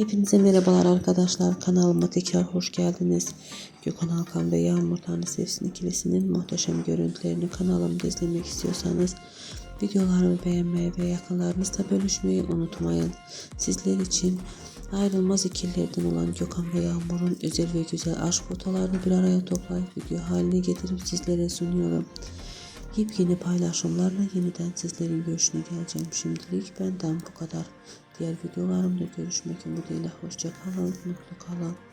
Hepinize merhabalar arkadaşlar. Kanalıma tekrar hoş geldiniz. Gökhan Alkan ve Yağmur Tanrı Sevsin ikilisinin muhteşem görüntülerini kanalımda izlemek istiyorsanız videolarımı beğenmeyi ve yakınlarınızla bölüşmeyi unutmayın. Sizler için ayrılmaz ikililerden olan Gökhan ve Yağmur'un özel ve güzel aşk fotolarını bir araya toplayıp video haline getirip sizlere sunuyorum. Yepyeni paylaşımlarla yeniden sizlerin görüşüne geleceğim. Şimdilik benden bu kadar. Diğer videolarımda görüşmek umuduyla. Hoşça kalın, mutlu kalın.